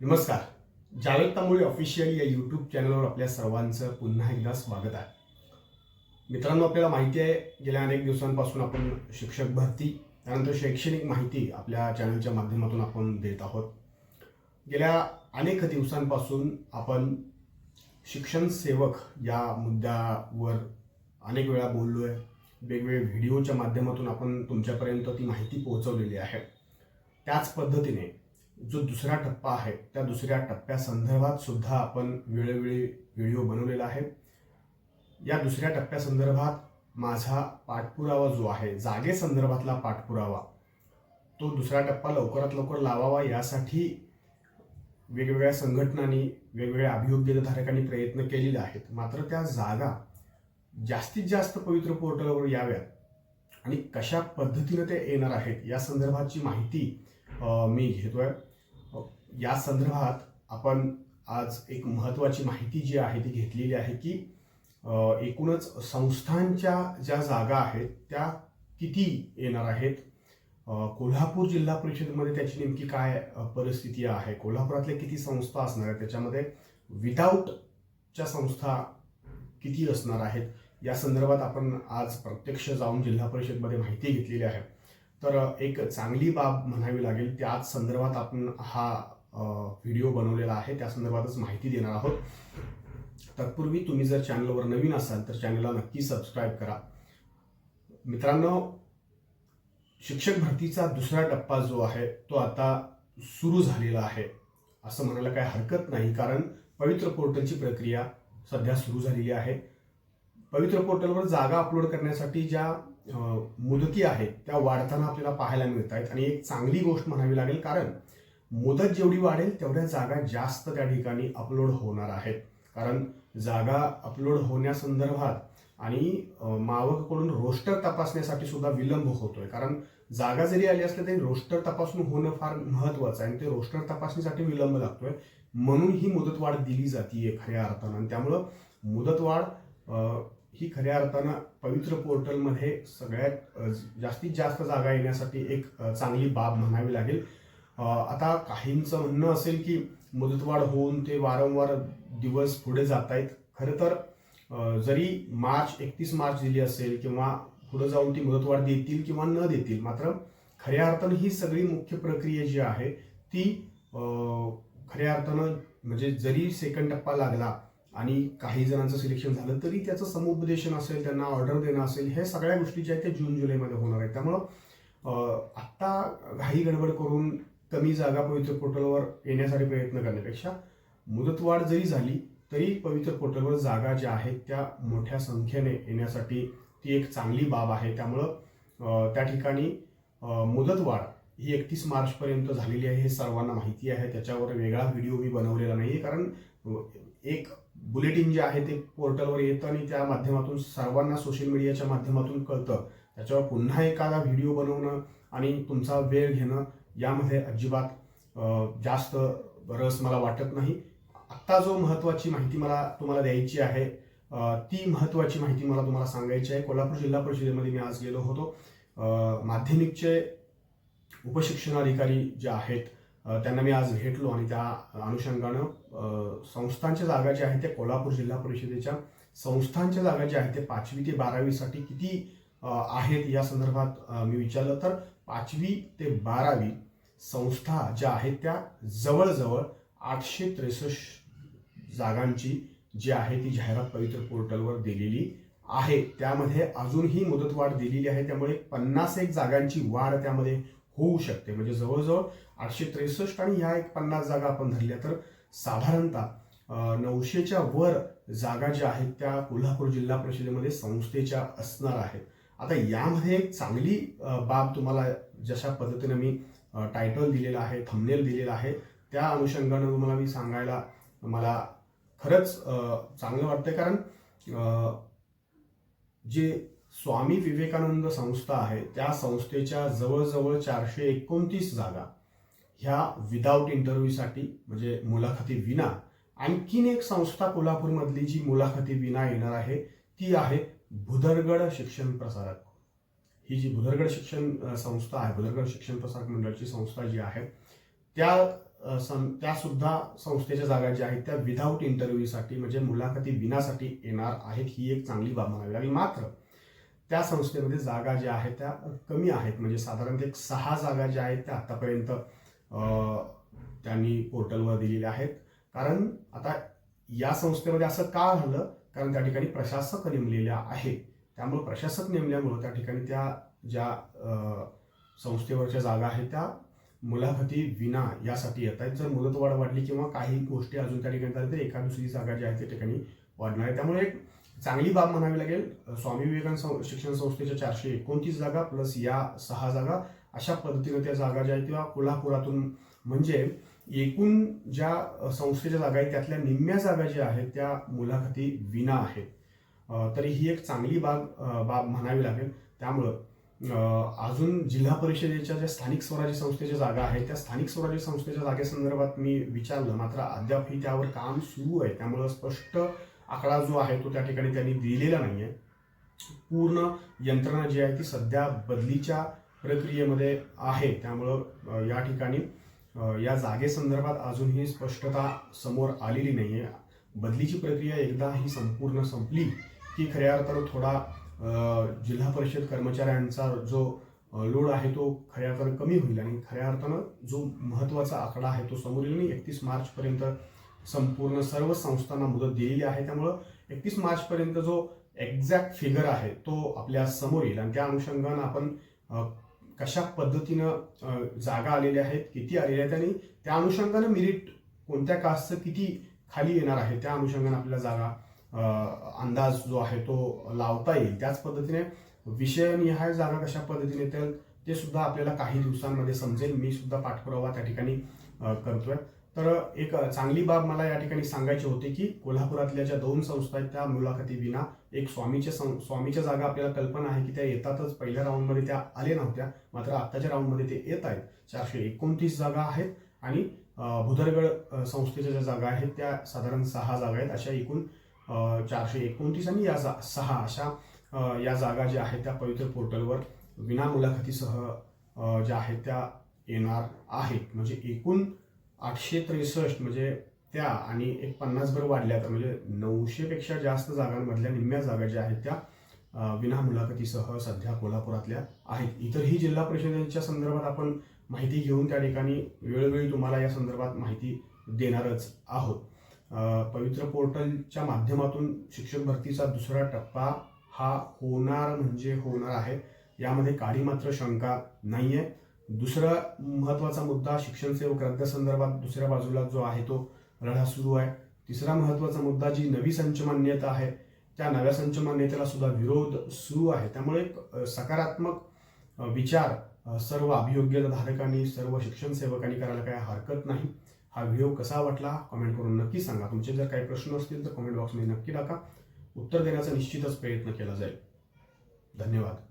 नमस्कार. जावेद तांबोळी ऑफिशियल या यूट्यूब चॅनलवर आपल्या सर्वांचं पुन्हा एकदा स्वागत आहे. मित्रांनो आपल्याला माहिती आहे गेल्या अनेक दिवसांपासून आपण शिक्षक भरती त्यानंतर शैक्षणिक माहिती आपल्या चॅनलच्या माध्यमातून आपण देत आहोत. गेल्या अनेक दिवसांपासून आपण शिक्षण सेवक या मुद्द्यावर अनेक वेळा बोललो आहे वेगवेगळे व्हिडिओच्या माध्यमातून आपण तुमच्यापर्यंत ती माहिती पोहोचवलेली आहे. त्याच पद्धतीने जो दुसरा टप्पा आहे त्या दुसऱ्या टप्प्यासंदर्भात सुद्धा आपण वेळोवेळी व्हिडिओ बनवलेला आहे. या दुसऱ्या टप्प्यासंदर्भात माझा पाठपुरावा जो आहे जागेसंदर्भातला पाठपुरावा तो दुसरा टप्पा लवकरात लवकर लावावा यासाठी वेगवेगळ्या संघटनांनी वेगवेगळ्या अभियोग्यधारकांनी प्रयत्न केलेले आहेत. मात्र त्या जागा जास्तीत जास्त पवित्र पोर्टलवर याव्यात आणि कशा पद्धतीनं ते येणार आहेत या संदर्भाची माहिती मी घेतोय. या संदर्भात आपण आज एक महत्त्वाची माहिती जी आहे ती घेतलेली आहे की एकूणच संस्थांच्या ज्या जागा आहेत त्या किती येणार आहेत? कोल्हापूर जिल्हा परिषदेमध्ये त्याची नेमकी काय परिस्थिती आहे? कोल्हापुरातल्या किती संस्था असणार आहेत? त्याच्यामध्ये विदाऊटच्या संस्था किती असणार आहेत? या संदर्भात आपण आज प्रत्यक्ष जाऊन जिल्हा परिषदमध्ये माहिती घेतलेली आहे. तर एक चांगली बाब म्हणावी लागेल त्याच संदर्भात आपण हा व्हिडिओ बनवलेला आहे. त्या संदर्भातच माहिती देणार आहोत. तत्पूर्वी तुम्ही जर चॅनलवर नवीन असाल तर चॅनलला नक्की सबस्क्राईब करा. मित्रांनो शिक्षक भरतीचा दुसरा टप्पा जो आहे तो आता सुरू झालेला आहे. असं म्हणायला काही हरकत नाही कारण पवित्र पोर्टलची प्रक्रिया सध्या सुरू झालेली आहे. पवित्र पोर्टलवर जागा अपलोड करण्यासाठी ज्या मुदती आहेत त्या वाढताना आपल्याला पाहायला मिळत आहेत आणि एक चांगली गोष्ट म्हणावी लागेल कारण मुदत जेवढी वाढेल तेवढ्या जागा जास्त त्या ठिकाणी अपलोड होणार आहेत. कारण जागा अपलोड होण्यासंदर्भात आणि मावककडून रोस्टर तपासण्यासाठी सुद्धा विलंब होतोय. कारण जागा जरी आली असली तरी रोस्टर तपासून होणं फार महत्वाचं आहे आणि ते रोस्टर तपासणीसाठी विलंब लागतोय. म्हणून ही मुदतवाढ दिली जाते खऱ्या अर्थानं. आणि त्यामुळं मुदतवाढ ही खऱ्या अर्थानं पवित्र पोर्टलमध्ये सगळ्यात जास्तीत जास्त जागा येण्यासाठी एक चांगली बाब म्हणावी लागेल. आता काहींचं म्हणणं असेल की मुदतवाढ होऊन ते वारंवार दिवस पुढे जात आहेत खरं तर जरी मार्च एकतीस मार्च दिली असेल किंवा पुढे जाऊन ती मुदतवाढ देतील किंवा न देतील मात्र खऱ्या अर्थानं ही सगळी मुख्य प्रक्रिया जी आहे ती खऱ्या अर्थानं म्हणजे जरी सेकंड टप्पा लागला आणि काही जणांचं सिलेक्शन झालं तरी त्याचं समुपदेशन असेल त्यांना ऑर्डर देणं असेल हे सगळ्या गोष्टी ज्या आहेत त्या जून जुलैमध्ये होणार आहेत. त्यामुळं आत्ता घाई गडबड करून कमी जागा पवित्र पोर्टलवर येण्यासाठी प्रयत्न करण्यापेक्षा मुदतवाढ जरी झाली तरी पवित्र पोर्टलवर जागा ज्या आहेत त्या मोठ्या संख्येने येण्यासाठी ती एक चांगली बाब आहे. त्यामुळं त्या ठिकाणी मुदतवाढ ही एकतीस मार्चपर्यंत झालेली आहे हे सर्वांना माहिती आहे. त्याच्यावर वेगळा व्हिडिओ मी बनवलेला नाही आहे कारण एक बुलेटिन जे आहे ते पोर्टलवर येतं आणि त्या माध्यमातून सर्वांना सोशल मीडियाच्या माध्यमातून कळतं. त्याच्यावर पुन्हा एखादा व्हिडिओ बनवणं आणि तुमचा वेळ घेणं यामध्ये अजिबात जास्त रस मला वाटत नाही. आत्ता जो महत्त्वाची माहिती मला तुम्हाला द्यायची आहे ती महत्त्वाची माहिती मला तुम्हाला सांगायची आहे. कोल्हापूर जिल्हा परिषदेमध्ये मी आज गेलो होतो. माध्यमिकचे माध्यमिकचे उपशिक्षणाधिकारी जे आहेत त्यांना मी आज भेटलो आणि त्या अनुषंगानं संस्थांच्या जागा ज्या आहेत त्या कोल्हापूर जिल्हा परिषदेच्या संस्थांच्या जागा ज्या आहेत ते पाचवी ते बारावीसाठी किती आहेत या संदर्भात मी विचारलं. तर पाचवी ते बारावी संस्था ज्या आहेत त्या जवळजवळ आठशे त्रेसष्ट जागांची जी आहे ती जाहिरात पवित्र पोर्टलवर दिलेली आहे. त्यामध्ये अजूनही मुदतवाढ दिलेली आहे. त्यामुळे पन्नास एक जागांची वाढ त्यामध्ये होऊ शकते. म्हणजे जवळजवळ आठशे त्रेसष्ट आणि ह्या एक पन्नास जागा आपण धरल्या तर साधारणतः नऊशेच्या वर जागा ज्या आहेत त्या कोल्हापूर जिल्हा परिषदेमध्ये संस्थेच्या असणार आहेत. आता यामध्ये एक चांगली बाब तुम्हाला जशा पद्धतीने मी टायटल दिलेला आहे थंबनेल दिलेला आहे. त्या अनुषंगानं तुम्हाला मी सांगायला मला खरंच चांगलं वाटतं कारण जे स्वामी विवेकानंद संस्था आहे त्या संस्थेच्या जवळजवळ चारशे एकोणतीस जागा ह्या विदाऊट इंटरव्ह्यूसाठी म्हणजे मुलाखती विना आणखीन एक संस्था कोल्हापूरमधली जी मुलाखती विना येणार आहे ती आहे भुदरगड शिक्षण प्रसारक. ही जी भुदरगड शिक्षण संस्था आहे भुदरगड शिक्षण प्रसारक मंडळाची संस्था जी आहे त्या सं- त्या सुद्धा संस्थेच्या जागा ज्या आहेत त्या विदाऊट इंटरव्ह्यूसाठी म्हणजे मुलाखती विनासाठी येणार आहेत ही एक चांगली बाब म्हणावी लागेल. मात्र त्या संस्थेमध्ये जागा ज्या आहेत त्या कमी आहेत. म्हणजे साधारणतः एक सहा जागा ज्या आहेत त्या आतापर्यंत त्यांनी पोर्टलवर दिलेल्या आहेत. कारण आता या संस्थेमध्ये असं का झालं? कारण त्या ठिकाणी प्रशासक नेमलेल्या आहेत. त्यामुळे प्रशासक नेमल्यामुळं त्या ठिकाणी त्या ज्या संस्थेवरच्या जागा आहेत त्या मुलाखती विना यासाठी येत आहेत. जर मुदतवाढ वाढली किंवा काही गोष्टी अजून त्या ठिकाणी झाल्या तर एका दुसरी जागा जी आहे त्या ठिकाणी वाढणार आहे. त्यामुळे एक चांगली बाब म्हणावी लागेल स्वामी विवेकानंद शिक्षण संस्थेच्या चारशे एकोणतीस जागा प्लस या सहा जागा अशा पद्धतीने त्या जागा ज्या आहेत किंवा कोल्हापुरातून म्हणजे एकूण ज्या संस्थेच्या जागा आहेत त्यातल्या निम्म्या जागा ज्या आहेत त्या मुलाखती विना आहेत. तरी ही एक चांगली बाब बाब म्हणावी लागेल. त्यामुळं अजून जिल्हा परिषदेच्या ज्या स्थानिक स्वराज्य संस्थेच्या जागा आहेत त्या स्थानिक स्वराज्य संस्थेच्या जागेसंदर्भात मी विचारलं मात्र अद्यापही त्यावर काम सुरू आहे. त्यामुळं स्पष्ट आकडा जो आहे तो त्या ठिकाणी त्यांनी दिलेला नाही आहे पूर्ण यंत्रणा जी आहे ती सध्या बदलीच्या प्रक्रियेमध्ये आहे. त्यामुळं या ठिकाणी या जागेसंदर्भात अजूनही स्पष्टता समोर आलेली नाही आहे बदलीची प्रक्रिया एकदा ही संपूर्ण संपली की खऱ्या अर्थानं थोडा जिल्हा परिषद कर्मचाऱ्यांचा जो लोड आहे तो खऱ्या अर्थानं कमी होईल आणि खऱ्या अर्थानं जो महत्त्वाचा आकडा आहे तो समोर येईल आणि एकतीस मार्चपर्यंत संपूर्ण सर्व संस्थांना मुदत दिलेली आहे. त्यामुळं एकतीस मार्चपर्यंत जो एक्झॅक्ट फिगर आहे तो आपल्यासमोर येईल. आणि त्या अनुषंगानं आपण कशा पद्धतीनं जागा आलेल्या आहेत किती आलेल्या आहेत आणि त्या अनुषंगानं मिरिट कोणत्या कास्टचं किती खाली येणार आहे त्या अनुषंगानं आपल्याला जागा अंदाज जो आहे तो लावता येईल. त्याच पद्धतीने विषयनिहाय जागा कशा पद्धतीने तर ते सुद्धा आपल्याला काही दिवसांमध्ये समजेल. मी सुद्धा पाठपुरावा त्या ठिकाणी करतोय. तर एक चांगली बाब मला या ठिकाणी सांगायची होती की कोल्हापुरातल्या ज्या दोन संस्था आहेत त्या मुलाखती विना एक स्वामीच्या सं- स्वामीच्या जागा आपल्याला कल्पना आहे की त्या येतातच. पहिल्या राऊंडमध्ये त्या आल्या नव्हत्या. मात्र आत्ताच्या राऊंडमध्ये ते येत आहेत. चारशे एकोणतीस जागा आहेत आणि भुदरगड संस्थेच्या ज्या जागा आहेत त्या साधारण सहा जागा आहेत. अशा एकूण चारशे एकोणतीस आणि या जा सहा अशा या जागा ज्या आहेत त्या पवित्र पोर्टलवर विना मुलाखतीसह ज्या आहेत त्या येणार आहेत. म्हणजे एकूण आठशे त्रेसष्ट म्हणजे त्या आणि एक पन्नासभर वाढल्या तर म्हणजे नऊशेपेक्षा जास्त जागांमधल्या निम्म्या जागा ज्या आहेत त्या विना मुलाखतीसह सध्या कोल्हापुरातल्या आहेत. इतरही जिल्हा परिषदेच्या संदर्भात आपण माहिती घेऊन त्या ठिकाणी वेळोवेळी तुम्हाला या संदर्भात माहिती देणारच आहोत. पवित्र पोर्टलच्या माध्यमातून शिक्षक भरतीचा दुसरा टप्पा हा होणार म्हणजे होणार आहे. यामध्ये काही मात्र शंका नाही आहे दुसरा महत्त्वाचा मुद्दा शिक्षण सेवक रद्द संदर्भात दुसऱ्या बाजूला जो आहे तो लढा सुरू आहे. तिसरा महत्त्वाचा मुद्दा जी नवी संचमान्यता आहे त्या नव्या संचमान्यतेला सुद्धा विरोध सुरू आहे. त्यामुळे एक सकारात्मक विचार सर्व अभियोग्यता धारकांनी सर्व शिक्षण सेवकांनी करायला काही हरकत नाही. हा व्हिडिओ कसा वाटला कमेंट करून नक्की सांगा. तुमचे जर काही प्रश्न असतील तर कमेंट बॉक्समध्ये नक्की टाका. उत्तर देण्याचा निश्चितच प्रयत्न केला जाईल. धन्यवाद.